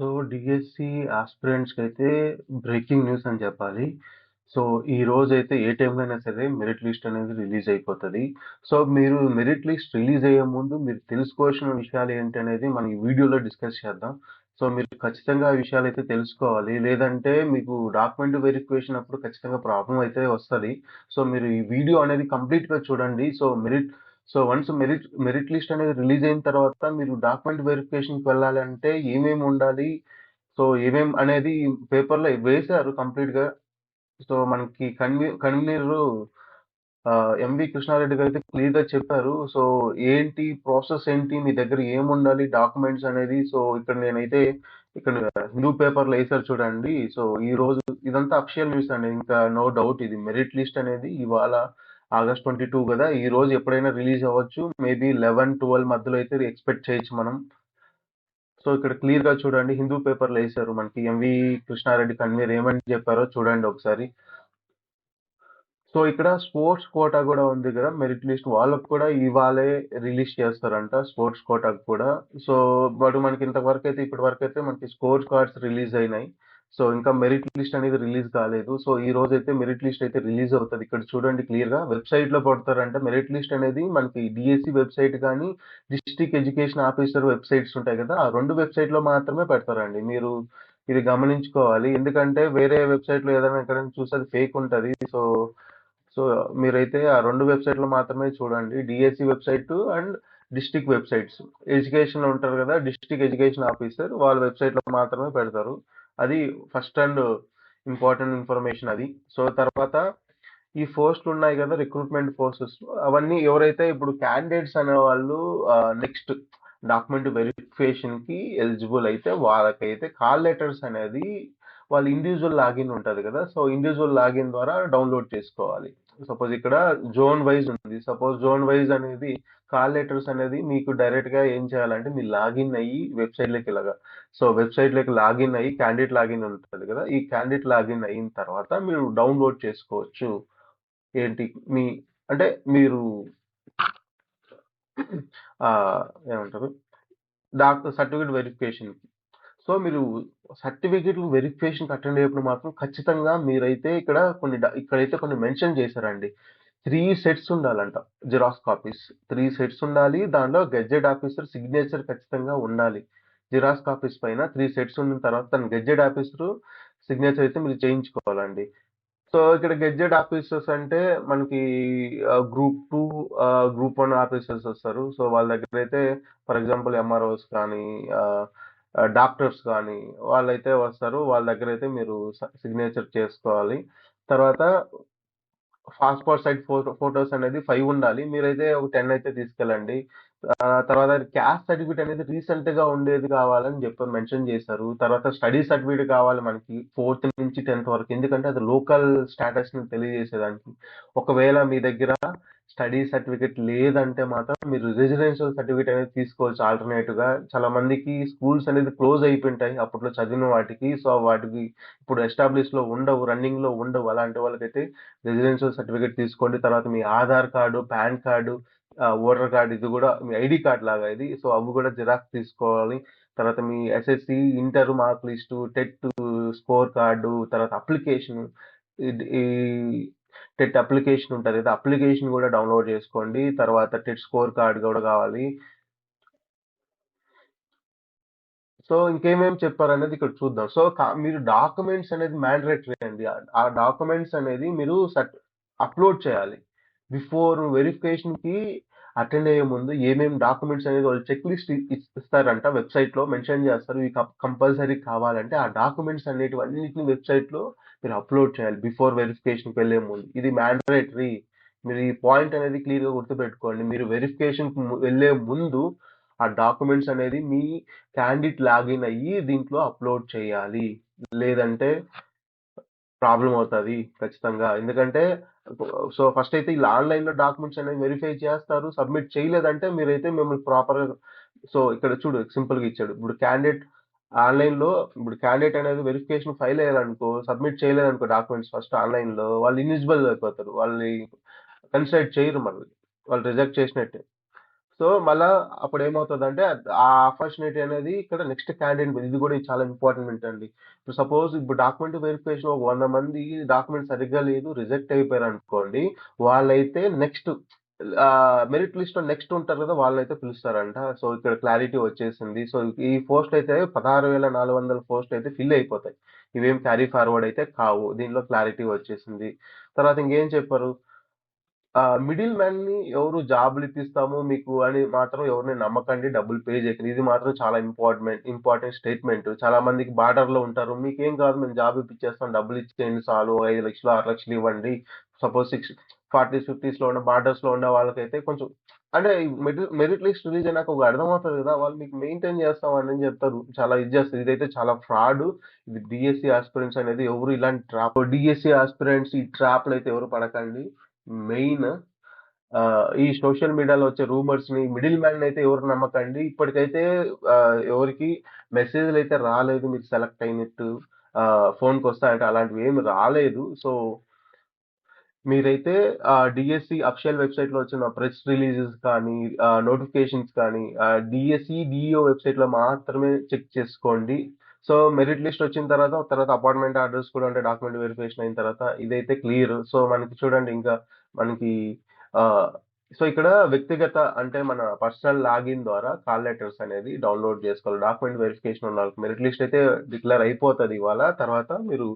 So, DSC అయితే breaking news అని చెప్పాలి. సో, ఈ రోజైతే ఏ టైంలో అయినా సరే మెరిట్ లిస్ట్ అనేది రిలీజ్ అయిపోతది. సో, మీరు మెరిట్ లిస్ట్ రిలీజ్ అయ్యే ముందు మీరు తెలుసుకోవాల్సిన విషయాలు ఏంటనేది మనం ఈ వీడియోలో డిస్కస్ చేద్దాం. సో, మీరు ఖచ్చితంగా ఆ విషయాలైతే తెలుసుకోవాలి. లేదంటే మీకు డాక్యుమెంట్ వెరిఫికేషన్ అప్పుడు ఖచ్చితంగా ప్రాబ్లమ్ అయితే వస్తది. సో, మీరు ఈ వీడియో అనేది కంప్లీట్‌గా చూడండి. So, merit so, once merit merit list అనేది రిలీజ్ అయిన తర్వాత మీరు డాక్యుమెంట్ వెరిఫికేషన్‌కి వెళ్ళాలంటే ఏమేమి ఉండాలి? సో, ఏమేమి అనేది పేపర్‌లో వేశారు కంప్లీట్‌గా. సో, మనకి కన్వీ కన్వీనర్ ఎంవి కృష్ణారెడ్డి అయితే క్లియర్‌గా చెప్పారు. సో, ఏంటి ప్రాసెస్ ఏంటి? మీ దగ్గర ఏముండాలి డాక్యుమెంట్స్ అనేది. సో, ఇక్కడ నేనైతే ఇక్కడ హిందూ పేపర్‌లో వేసారు చూడండి. సో, ఈ రోజు ఇదంతా అఫిషియల్ న్యూస్ అండి. ఇంకా నో డౌట్ ఇది మెరిట్ లిస్ట్ అనేది ఇవాళ ఆగస్ట్ ట్వంటీ టూ కదా ఈ రోజు ఎప్పుడైనా రిలీజ్ అవ్వచ్చు. మేబీ 11, 12 మధ్యలో అయితే ఎక్స్‌పెక్ట్ చేయొచ్చు మనం. సో, ఇక్కడ క్లియర్‌గా చూడండి హిందూ పేపర్‌లో వేసారు మనకి ఎంవి కృష్ణారెడ్డి కన్వీర్ ఏమని చెప్పారో చూడండి ఒకసారి. సో, ఇక్కడ స్పోర్ట్స్ కోటా కూడా ఉంది కదా మెరిట్ లిస్ట్ వాళ్ళకి కూడా ఇవాళే రిలీజ్ చేస్తారంట స్పోర్ట్స్ కోటాకు కూడా. సో, బట్ మనకి ఇంతవరకు అయితే ఇప్పటి వరకు అయితే మనకి స్కోర్ కార్డ్స్ రిలీజ్ అయినాయి. సో, ఇంకా మెరిట్ లిస్ట్ అనేది రిలీజ్ కాలేదు. సో, ఈ రోజు అయితే మెరిట్ లిస్ట్ అయితే రిలీజ్ అవుతుంది ఇక్కడ చూడండి క్లియర్‌గా వెబ్‌సైట్‌లో పడతారంటే మెరిట్ లిస్ట్ అనేది మనకి డిఎస్సి వెబ్‌సైట్ కానీ డిస్ట్రిక్ట్ ఎడ్యుకేషన్ ఆఫీసర్ వెబ్‌సైట్స్ ఉంటాయి కదా ఆ 2 వెబ్‌సైట్‌లో మాత్రమే పెడతారండి. మీరు ఇది గమనించుకోవాలి. ఎందుకంటే వేరే వెబ్‌సైట్‌లో ఏదైనా ఎక్కడైనా చూస్తే అది ఫేక్ ఉంటుంది సో, సో, మీరైతే ఆ రెండు వెబ్‌సైట్‌లో మాత్రమే చూడండి. DSC website and district websites. ఎడ్యుకేషన్‌లో ఉంటారు కదా డిస్ట్రిక్ట్ ఎడ్యుకేషన్ ఆఫీసర్ వాళ్ళ వెబ్‌సైట్‌లో మాత్రమే పెడతారు. అది ఫస్ట్ అండ్ ఇంపార్టెంట్ ఇన్ఫర్మేషన్ అది. సో, తర్వాత ఈ పోస్ట్‌లు ఉన్నాయి కదా రిక్రూట్‌మెంట్ ఫోర్సెస్ అవన్నీ ఎవరైతే ఇప్పుడు క్యాండిడేట్స్ అనే వాళ్ళు నెక్స్ట్ డాక్యుమెంట్ వెరిఫికేషన్‌కి ఎలిజిబుల్ అయితే వాళ్ళకైతే కాల్ లెటర్స్ అనేది వాళ్ళ ఇండివిజువల్ లాగిన్ ఉంటుంది కదా సో, ఇండివిజువల్ లాగిన్ ద్వారా డౌన్‌లోడ్ చేసుకోవాలి. సపోజ్ ఇక్కడ జోన్ వైజ్ ఉంది. సపోజ్ జోన్ వైజ్ అనేది కాల్ లెటర్స్ అనేది మీకు డైరెక్ట్‌గా ఏం చేయాలంటే మీరు లాగిన్ అయ్యి వెబ్‌సైట్‌లోకి ఇలాగా సో, వెబ్‌సైట్‌లోకి లాగిన్ అయ్యి క్యాండిడేట్ లాగిన్ ఉంటుంది కదా ఈ క్యాండిడేట్ లాగిన్ అయిన తర్వాత మీరు డౌన్‌లోడ్ చేసుకోవచ్చు. ఏంటి మీ అంటే మీరు ఏమంటారు? డాక్టర్ సర్టిఫికేట్ వెరిఫికేషన్ సో, మీరు సర్టిఫికెట్లు వెరిఫికేషన్‌కి అటెండ్ అయ్యేప్పుడు మాత్రం ఖచ్చితంగా మీరైతే ఇక్కడ కొన్ని డ ఇక్కడైతే కొన్ని మెన్షన్ చేశారండి. 3 సెట్స్ ఉండాలంట జిరాక్స్ కాపీస్. 3 సెట్స్ ఉండాలి. దాంట్లో గెడ్జెట్ ఆఫీసర్ సిగ్నేచర్ ఖచ్చితంగా ఉండాలి. జిరాక్స్ కాపీస్ పైన 3 సెట్స్ ఉన్న తర్వాత తన గెడ్జెట్ ఆఫీసరు సిగ్నేచర్ అయితే మీరు చేయించుకోవాలండి. సో, ఇక్కడ గెడ్జెట్ ఆఫీసర్స్ అంటే మనకి ఆహ్, గ్రూప్ 2 ఆహ్, గ్రూప్ 1 ఆఫీసర్స్ వస్తారు. సో, వాళ్ళ దగ్గరైతే ఫర్ ఎగ్జాంపుల్ ఎంఆర్‌ఓస్ కానీ ఆహ్, డాక్టర్స్ కానీ వాళ్ళైతే వస్తారు. వాళ్ళ దగ్గర అయితే మీరు సిగ్నేచర్ చేసుకోవాలి. తర్వాత పాస్‌పోర్ట్ సైజ్ ఫోటో ఫోటోస్ అనేది ఫైవ్ ఉండాలి. మీరైతే ఒక 10 అయితే తీసుకెళ్ళండి. తర్వాత క్యాస్ట్ సర్టిఫికేట్ అనేది రీసెంట్‌గా ఉండేది కావాలని చెప్పి మెన్షన్ చేశారు. తర్వాత స్టడీ సర్టిఫికేట్ కావాలి మనకి ఫోర్త్ నుంచి 10థ్ వరకు. ఎందుకంటే అది లోకల్ స్టేటస్‌ని తెలియజేసేదానికి. ఒకవేళ మీ దగ్గర స్టడీ సర్టిఫికేట్ లేదంటే మాత్రం మీరు రెసిడెన్షియల్ సర్టిఫికేట్ అనేది తీసుకోవచ్చు ఆల్టర్‌నేట్‌గా. చాలా మందికి స్కూల్స్ అనేది క్లోజ్ అయిపోయింటాయి అప్పట్లో చదివిన వాటికి. సో, వాటికి ఇప్పుడు ఎస్టాబ్లిష్‌లో ఉండవు. రన్నింగ్‌లో ఉండవు. అలాంటి వాళ్ళకైతే రెసిడెన్షియల్ సర్టిఫికేట్ తీసుకోండి. తర్వాత మీ Aadhaar card, PAN card, voter card ఇది కూడా మీ ఐడి కార్డ్ లాగా ఇది. సో, అవి కూడా జిరాక్స్ తీసుకోవాలి. తర్వాత మీ SSC, inter mark list, TET score card, తర్వాత అప్లికేషన్ ఈ టెట్ అప్లికేషన్ ఉంటుంది కదా! అప్లికేషన్ కూడా డౌన్‌లోడ్ చేసుకోండి. తర్వాత టెట్ స్కోర్ కార్డ్ కూడా కావాలి. సో, ఇంకేమేమి చెప్పారనేది ఇక్కడ చూద్దాం. సో, మీరు డాక్యుమెంట్స్ అనేది మ్యాండరేటరీ అండి. ఆ డాక్యుమెంట్స్ అనేది మీరు అప్‌లోడ్ చేయాలి. బిఫోర్ వెరిఫికేషన్‌కి అటెండ్ అయ్యే ముందు ఏమేమి డాక్యుమెంట్స్ అనేది వాళ్ళు చెక్ లిస్ట్ ఇ ఇస్తారంట వెబ్‌సైట్‌లో మెన్షన్ చేస్తారు. ఇవి కంపల్సరీ కావాలంటే ఆ డాక్యుమెంట్స్ అనేటివన్నిటిని వెబ్‌సైట్‌లో మీరు అప్‌లోడ్ చేయాలి. బిఫోర్ వెరిఫికేషన్‌కి వెళ్ళే ముందు. ఇది మ్యాండరేటరీ మీరు ఈ పాయింట్ అనేది క్లియర్‌గా గుర్తుపెట్టుకోండి. మీరు వెరిఫికేషన్‌కి వెళ్ళే ముందు ఆ డాక్యుమెంట్స్ అనేది మీ క్యాండిడేట్ లాగిన్ అయ్యి దీంట్లో అప్‌లోడ్ చేయాలి. లేదంటే ప్రాబ్లమ్ అవుతుంది ఖచ్చితంగా. ఎందుకంటే సో, ఫస్ట్ అయితే ఇలా ఆన్‌లైన్‌లో డాక్యుమెంట్స్ అనేవి వెరిఫై చేస్తారు. సబ్మిట్ చేయలేదంటే మీరైతే మిమ్మల్ని ప్రాపర్‌గా సో, ఇక్కడ చూడు సింపుల్‌గా ఇచ్చాడు. ఇప్పుడు క్యాండిడేట్ ఆన్‌లైన్‌లో ఇప్పుడు క్యాండిడేట్ అనేది వెరిఫికేషన్ ఫైల్ అయ్యారనుకో, సబ్మిట్ చేయలేదనుకో డాక్యుమెంట్స్ ఫస్ట్ ఆన్‌లైన్‌లో వాళ్ళు ఇనిజిబుల్ అయిపోతారు. వాళ్ళని కన్సిడర్ చేయరు మళ్ళీ. వాళ్ళు రిజెక్ట్ చేసినట్టే. సో మళ్ళా ఏమవుతుందంటే ఆ ఆపర్చునిటీ అనేది ఇక్కడ నెక్స్ట్ క్యాండిడేట్ ఇది కూడా చాలా ఇంపార్టెంట్ అండి. ఇప్పుడు సపోజ్ ఇప్పుడు డాక్యుమెంట్ వెరిఫికేషన్ ఒక వంద మంది డాక్యుమెంట్ సరిగ్గా లేదు రిజెక్ట్ అయిపోయారు అనుకోండి వాళ్ళైతే నెక్స్ట్ మెరిట్ మెరిట్ లిస్ట్‌లో నెక్స్ట్ ఉంటారు కదా! వాళ్ళనైతే పిలుస్తారంట. సో ఇక్కడ క్లారిటీ వచ్చేసింది. సో ఈ పోస్ట్ అయితే పదహారు వేల నాలుగు వందల పోస్ట్ అయితే ఫిల్ అయిపోతాయి. ఇవేం క్యారీ ఫార్వర్డ్ అయితే కావు. దీనిలో క్లారిటీ వచ్చేసింది. తర్వాత ఇంకేం చెప్పారు? మిడిల్ మిడిల్ మ్యాన్‌ని ఎవరు జాబ్‌లు ఇప్పిస్తాము మీకు అని మాత్రం ఎవరిని నమ్మకండి. డబ్బులు పే చేయకండి. ఇది మాత్రం చాలా ఇంపార్టెంట్ ఇంపార్టెంట్ స్టేట్‌మెంట్. చాలా మందికి బార్డర్‌లో ఉంటారు. మీకేం కాదు మేము జాబ్ ఇప్పించేస్తాం. డబ్బులు ఇచ్చేయండి చాలు. 5,00,000, 6,00,000 ఇవ్వండి. సపోజ్ సిక్స్ 40స్, 50స్‌లో ఉన్న బార్డర్స్‌లో ఉన్న వాళ్ళకైతే కొంచెం అంటే మెడి మెరిట్ లిస్ట్ రిలీజ్ అయినాక ఒక అర్థమవుతది కదా! వాళ్ళు మీకు మెయింటైన్ చేస్తామని చెప్తారు. చాలా ఇది చేస్తారు. ఇదైతే చాలా ఫ్రాడ్. ఇది డీఎస్సీ ఆస్పిరెంట్స్ అనేది ఎవరు ఇలాంటి ట్రాప్ డీఎస్సీ ఆస్పిరెంట్స్ ఈ ట్రాప్‌లో అయితే ఎవరు పడకండి. మెయిన్ ఈ సోషల్ మీడియాలో వచ్చే రూమర్స్‌ని మిడిల్ మ్యాన్ అయితే ఎవరు నమ్మకండి. ఇప్పటికైతే ఎవరికి మెసేజ్‌లు అయితే రాలేదు. మీరు సెలెక్ట్ అయినట్టు ఫోన్కి వస్తాయంటే అలాంటివి ఏమి రాలేదు. సో మీరైతే డిఎస్సి డీఎస్సీ అఫిషియల్ వెబ్‌సైట్‌లో వచ్చిన ప్రెస్ రిలీజెస్ కానీ, నోటిఫికేషన్స్ కానీ, డిఎస్సి డిఈఓ వెబ్‌సైట్‌లో మాత్రమే చెక్ చేసుకోండి. సో మెరిట్ లిస్ట్ వచ్చిన తర్వాత, తర్వాత అపార్ట్మెంట్ ఆర్డర్స్ కూడా అంటే డాక్యుమెంట్ వెరిఫికేషన్ అయిన తర్వాత ఇదైతే క్లియర్. సో మనకి చూడండి ఇంకా మనకి సో ఇక్కడ వ్యక్తిగత అంటే మన పర్సనల్ లాగిన్ ద్వారా కాల్ లెటర్స్ అనేది డౌన్‌లోడ్ చేసుకోవాలి. డాక్యుమెంట్ వెరిఫికేషన్ ఉన్న వాళ్ళకి మెరిట్ లిస్ట్ అయితే డిక్లేర్ అయిపోతుంది ఇవాళ. తర్వాత మీరు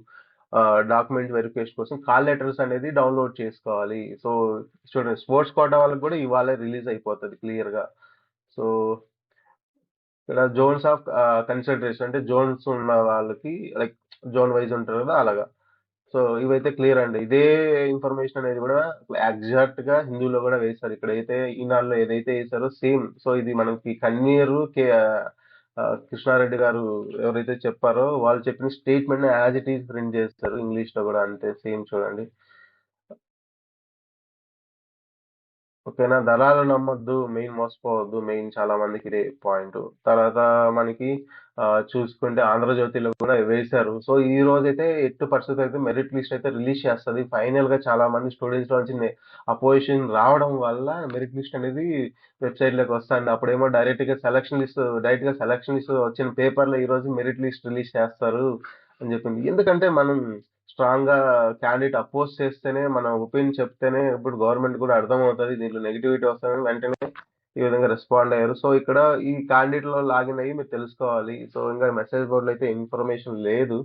డాక్యుమెంట్ వెరిఫికేషన్ కోసం కాల్ లెటర్స్ అనేది డౌన్‌లోడ్ చేసుకోవాలి. సో చూడండి స్పోర్ట్స్ కోటా వాళ్ళకి కూడా ఇవాళే రిలీజ్ అయిపోతుంది క్లియర్‌గా. సో ఇక్కడ జోన్స్ ఆఫ్ కన్సిడరేషన్ అంటే జోన్స్ ఉన్న వాళ్ళకి లైక్ జోన్ వైస్ ఉంటారు కదా! అలాగా. సో ఇవైతే క్లియర్ అండి. ఇదే ఇన్ఫర్మేషన్ అనేది కూడా ఎగ్జాక్ట్‌గా హిందువులో కూడా వేశారు. అయితే ఈనాడులో ఏదైతే వేశారో సేమ్. సో ఇది మనకి కన్నీరు కే కృష్ణారెడ్డి గారు ఎవరైతే చెప్పారో వాళ్ళు చెప్పిన statement as it is print చేస్తారు. ఇంగ్లీష్లో కూడా అంతే సేమ్ చూడండి. ఓకేనా. దళాలు నమ్మొద్దు. మెయిన్ మోసపోవద్దు. మెయిన్ చాలా మందికి ఇదే పాయింటు. తర్వాత మనకి ఆహ్, చూసుకుంటే 'ఆంధ్రజ్యోతి'లో కూడా వేశారు. సో ఈ రోజైతే ఎట్టి పరిస్థితి అయితే మెరిట్ లిస్ట్ అయితే రిలీజ్ చేస్తది. ఫైనల్‌గా చాలా మంది స్టూడెంట్స్‌లో నుంచి అపోజిషన్ రావడం వల్ల మెరిట్ లిస్ట్ అనేది వెబ్‌సైట్‌లోకి వస్తాంది. అప్పుడేమో డైరెక్ట్‌గా సెలక్షన్ లిస్ట్ డైరెక్ట్‌గా సెలక్షన్ లిస్ట్ వచ్చిన పేపర్‌లో ఈరోజు మెరిట్ లిస్ట్ రిలీజ్ చేస్తారు అని చెప్పింది. ఎందుకంటే మనం స్ట్రాంగ్‌గా క్యాండిడేట్ అపోజ్ చేస్తేనే మన ఒపీనియన్ చెప్తేనే ఇప్పుడు గవర్నమెంట్ కూడా అర్థమవుతది. దీంట్లో నెగటివిటీ వస్తదని వెంటనే ఈ విధంగా రెస్పాండ్ అయ్యారు. సో ఇక్కడ ఈ క్యాండిడేట్‌లో లాగిన్ అయ్యి మీరు తెలుసుకోవాలి. సో ఇంకా మెసేజ్ బోర్డ్‌లో అయితే ఇన్ఫర్మేషన్ లేదు.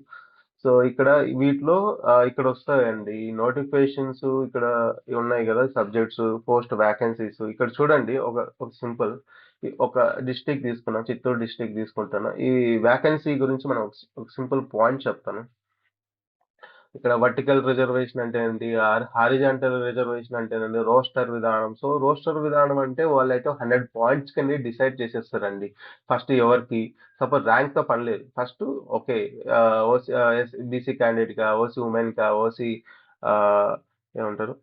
సో ఇక్కడ వీటిలో ఆహ్, ఇక్కడ వస్తాయండి. ఈ నోటిఫికేషన్స్ ఇక్కడ ఉన్నాయి కదా! సబ్జెక్ట్స్, పోస్ట్ వేకెన్సీస్ ఇక్కడ చూడండి ఒక ఒక సింపుల్ ఒక డిస్ట్రిక్ట్ తీసుకున్నాను చిత్తూరు డిస్ట్రిక్ట్ తీసుకుంటాను. ఈ వేకెన్సీ గురించి మనం ఒక సింపుల్ పాయింట్ చెప్తాను. ఇక్కడ వర్టికల్ రిజర్వేషన్ అంటే ఏంటి? హారిజాంటల్ రిజర్వేషన్ అంటేనండి రోస్టర్ విధానం. సో రోస్టర్ విధానం అంటే వాళ్ళైతే 100 పాయింట్స్ కింద డిసైడ్ చేసేస్తారండి. ఫస్ట్ ఎవరికి సపోజ్ ర్యాంక్‌తో పని లేదు. First okay. OC ah, S BC క్యాండిడేట్‌కా, OC ఉమెన్‌కా, ఓసీ ఏమంటారు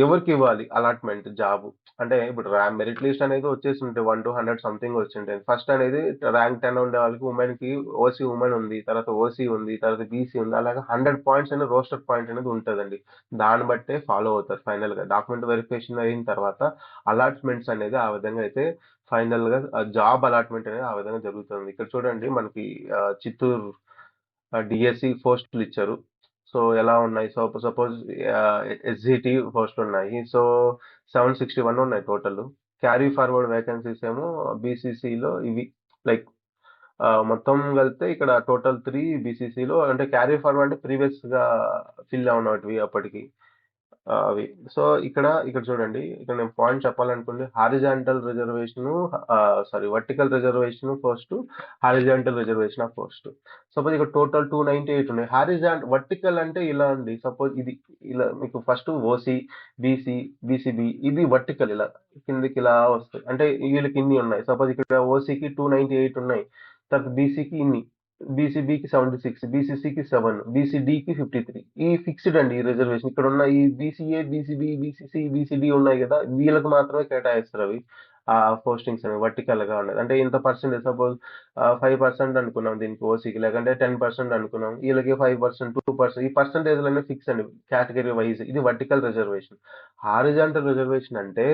ఎవరికి ఇవ్వాలి అలాట్‌మెంట్ జాబ్ అంటే ఇప్పుడు ర్యాంక్ మెరిట్ లిస్ట్ అనేది వచ్చేసింటే వన్ టూ హండ్రెడ్ సంథింగ్ వచ్చుంటాయి. ఫస్ట్ అనేది ర్యాంక్ 10 ఉండే వాళ్ళకి ఉమెన్కి ఓసీ ఉమెన్ ఉంది. తర్వాత ఓసీ ఉంది. తర్వాత బీసీ ఉంది. అలాగే హండ్రెడ్ పాయింట్స్ అనేది రోస్టర్ పాయింట్ అనేది ఉంటుందండి దాన్ని బట్టే ఫాలో అవుతారు ఫైనల్గా డాక్యుమెంట్ వెరిఫికేషన్ అయిన తర్వాత అలాట్‌మెంట్స్ అనేది ఆ విధంగా అయితే ఫైనల్‌గా గా జాబ్ అలాట్‌మెంట్ అనేది ఆ విధంగా జరుగుతుంది. ఇక్కడ చూడండి మనకి చిత్తూరు డిఎస్సి పోస్టులు ఇచ్చారు. సో ఎలా ఉన్నాయి? సో సపోజ్ ఆహ్, ఎస్‌జిటి పోస్టులున్నాయి. సో 761 ఉన్నాయి టోటల్. క్యారీ ఫార్వర్డ్ వేకెన్సీస్ ఏమో బీసీసీలో ఇవి లైక్ ఆహ్, మొత్తం కలిపితే ఇక్కడ టోటల్ 3 బీసీసీలో అంటే క్యారీ ఫార్వర్డ్ అంటే ప్రీవియస్‌గా ఫిల్ అవునటివి అప్పటికి. అవి. సో ఇక్కడ ఇక్కడ చూడండి. ఇక్కడ నేను point చెప్పాలనుకుంది horizontal reservation sorry vertical reservation first horizontal reservation of first suppose ఇక్కడ టోటల్ 298 ఉన్నాయి. హారిజాంట్ వర్టికల్ అంటే ఇలా అండి. సపోజ్ ఇది ఇలా మీకు ఫస్ట్ ఓసీ, బీసీ, బీసీబీ ఇది వర్టికల్ ఇలా కిందకి ఇలా వస్తాయి. అంటే వీళ్ళకి ఇన్ని ఉన్నాయి. సపోజ్ ఇక్కడ ఓసీకి 298 ఉన్నాయి. తర్వాత బీసీకి ఇన్ని. బీసీబీకి 76, బీసీసీకి 7, బీసీడీకి 53. ఈ ఫిక్స్‌డ్ అండి ఈ రిజర్వేషన్. ఇక్కడున్న ఈ బీసీఏ, బీసీబీ, బీసీసీ, బీసీడీ ఉన్నాయి గదా! వీళ్ళకి మాత్రమే కేటాయిస్తారు అవి. ఆ పోస్టింగ్స్ అనేవి వర్టికల్‌గా ఉన్నది. అంటే ఇంత పర్సెంట్ సపోజ్ ఫైవ్ పర్సెంట్ అనుకున్నాం దీనికి ఓసీకి లేకంటే 10% అనుకున్నాం. వీళ్ళకి ఫైవ్ పర్సెంట్ టూ పర్సెంట్ ఈ పర్సెంటేజ్‌లన్నీ ఫిక్స్ అండి. కేటగరీ వైస్ ఇది వర్టికల్ రిజర్వేషన్. హారిజాంటల్ రిజర్వేషన్ అంటే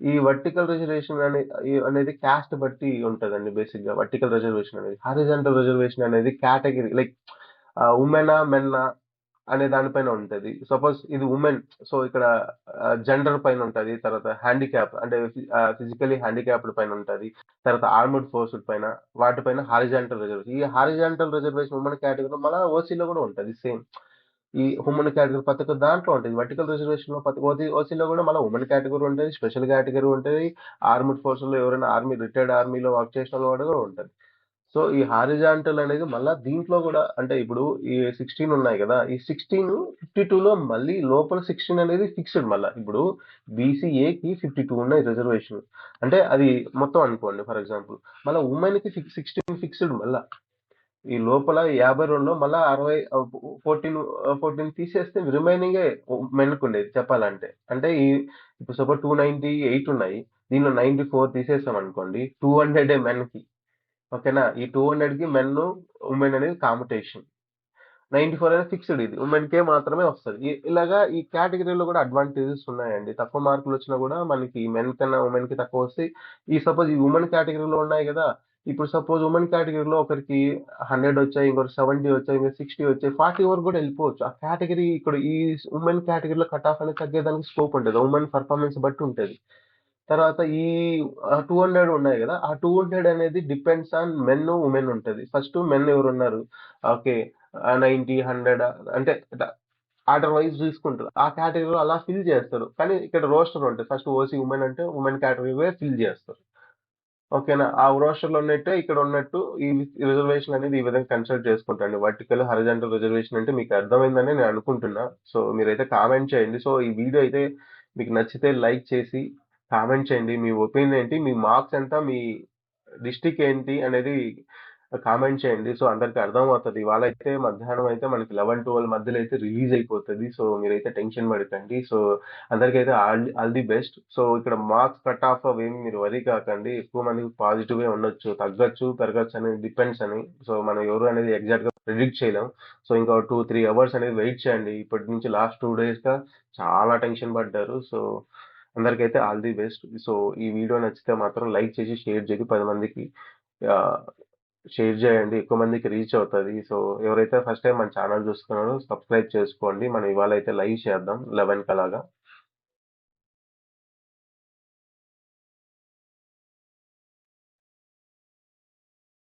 ఈ వర్టికల్ రిజర్వేషన్ అనే అనేది క్యాస్ట్ బట్టి ఉంటదండి బేసిక్‌గా వర్టికల్ రిజర్వేషన్ అనేది. హారిజాంటల్ రిజర్వేషన్ అనేది కేటగరీ లైక్ ఉమెనా మెన్నా? అనే దానిపైన ఉంటుంది ఉంటది. సపోజ్ ఇది ఉమెన్ సో ఇక్కడ జెండర్ పైన ఉంటుంది తర్వాత హ్యాండిక్యాప్ అంటే ఫిజికలీ హ్యాండిక్యాప్డ్ పైన ఉంటుంది తర్వాత ఆర్మర్డ్ ఫోర్స్ పైన వాటి పైన హారిజాంటల్ రిజర్వేషన్. ఈ హారిజాంటల్ రిజర్వేషన్ ఉమెన్ కేటగిరీలో మన ఓసీలో కూడా ఉంటది సేమ్. ఈ ఉమెన్ కేటగరీ ప్రతి ఒక్క దాంట్లో ఉంటుంది వర్టికల్ రిజర్వేషన్‌లో ప్రతి ఓసీలో కూడా మళ్ళీ ఉమెన్ కేటగిరీ ఉంటుంది స్పెషల్ కేటగిరీ ఉంటుంది ఉంటది. ఫోర్స్లో ఎవరైనా ఆర్మీ రిటైర్డ్ ఆర్మీలో వర్క్ చేసిన వాడు కూడా ఉంటది. సో ఈ హారిజాంటల్ అనేది మళ్ళా దీంట్లో కూడా అంటే ఇప్పుడు ఈ 16 ఉన్నాయి కదా! ఈ 16 52లో మళ్ళీ లోపల 16 అనేది ఫిక్స్‌డ్ మళ్ళా. ఇప్పుడు బీసీఏకి 52 ఉన్నాయి రిజర్వేషన్. అంటే అది మొత్తం అనుకోండి ఫర్ ఎగ్జాంపుల్. మళ్ళీ ఉమెన్కి ఫిక్స్ సిక్స్టీన్ ఫిక్స్‌డ్ మళ్ళా. ఈ లోపల 52లో మళ్ళా 60 ఆహ్, 14 ఆహ్, 14 తీసేస్తే రిమైనింగే మెన్‌కుండేది చెప్పాలంటే. అంటే ఈ ఇప్పుడు సపోజ్ 298 ఉన్నాయి. దీనిలో నైన్టీ ఫోర్ తీసేస్తాం అనుకోండి టూ హండ్రెడ్ మెన్‌కి. ఓకేనా? ఈ 200కి మెన్, ఉమెన్ అనేది కాంపిటీషన్. 94 అనేది ఫిక్స్‌డ్ ఇది. ఉమెన్కే మాత్రమే వస్తుంది ఇలాగా ఈ కేటగిరీలో కూడా అడ్వాంటేజెస్ ఉన్నాయండి. తక్కువ మార్కులొచ్చినా కూడా మనకి మెన్ కన్నా తక్కువ వస్తే ఈ సపోజ్ ఈ ఉమెన్ కేటగిరీలో ఉన్నాయి కదా ఇప్పుడు సపోజ్ ఉమెన్ కేటగిరీలో ఒకరికి 100 వచ్చాయి. ఇంకొకరు సెవెంటీ వచ్చాయి. ఇంకొకరికి 60 వచ్చాయి. 40 వరకు కూడా వెళ్ళిపోవచ్చు ఆ కేటగిరీ ఇక్కడ ఈ ఉమెన్ కేటగరీలో కట్ ఆఫ్ అనేది తగ్గేదానికి స్కోప్ ఉంటుంది ఉమెన్ పర్ఫార్మెన్స్ బట్టి ఉంటుంది తర్వాత ఈ టూ హండ్రెడ్ ఉన్నాయి కదా ఆ 200 అనేది డిపెండ్స్ ఆన్ మెన్, ఉమెన్ ఉంటుంది ఫస్ట్ మెన్ ఎవరు ఉన్నారు ఓకే. నైంటీ హండ్రెడ్ అంటే ఆర్డర్ వైస్ తీసుకుంటారు ఆ కేటగరీలో అలా ఫిల్ చేస్తారు. కానీ ఇక్కడ రోస్టర్ ఉంటుంది ఫస్ట్ ఓసీ ఉమెన్ అంటే ఉమెన్ కేటగిరీ ఫిల్ చేస్తారు. ఓకేనా? ఆ రోస్టర్‌లో ఉన్నట్టే ఇక్కడ ఉన్నట్టు ఈ రిజర్వేషన్ అనేది ఈ విధంగా కన్సల్ట్ చేసుకుంటాను వర్టికల్, హారిజాంటల్ రిజర్వేషన్ అంటే మీకు అర్థమైందని నేను అనుకుంటున్నా. సో మీరైతే కామెంట్ చేయండి. సో ఈ వీడియో అయితే మీకు నచ్చితే లైక్ చేసి కామెంట్ చేయండి. మీ ఒపీనియన్ ఏంటి? మీ మార్క్స్ ఎంత? మీ డిస్టిక్ ఏంటి? అనేది కామెంట్ చేయండి. సో అందరికి అర్థమవుతది. ఇవాళ అయితే మధ్యాహ్నం అయితే మనకి 11, 12 మధ్యలో అయితే రిలీజ్ అయిపోతుంది సో మీరైతే టెన్షన్ పడకండి. So అందరికైతే all all the best. So ఇక్కడ మార్క్స్ కట్ ఆఫ్ అవేమి మీరు వరి కాకండి. ఎక్కువ మందికి పాజిటివే ఉండొచ్చు. తగ్గొచ్చు, పెరగచ్చు అనేది డిపెండ్స్ అని. సో మనం ఎవరు అనేది ఎగ్జాక్ట్‌గా ప్రిడిక్ట్ చేయలేం. సో ఇంకా టూ త్రీ అవర్స్ అనేది వెయిట్ చేయండి. ఇప్పటి నుంచి లాస్ట్ టూ డేస్‌గా చాలా టెన్షన్ పడ్డారు. సో అందరికైతే ఆల్ ది బెస్ట్. సో ఈ వీడియో నచ్చితే మాత్రం లైక్ చేసి షేర్ చేసి పది మందికి షేర్ చేయండి. ఎక్కువ మందికి రీచ్ అవుతుంది సో ఎవరైతే ఫస్ట్ టైం మన ఛానల్ చూస్తున్నారో సబ్స్క్రైబ్ చేసుకోండి. మనం ఇవాళ అయితే లైవ్ చేద్దాం 11కి అలాగా.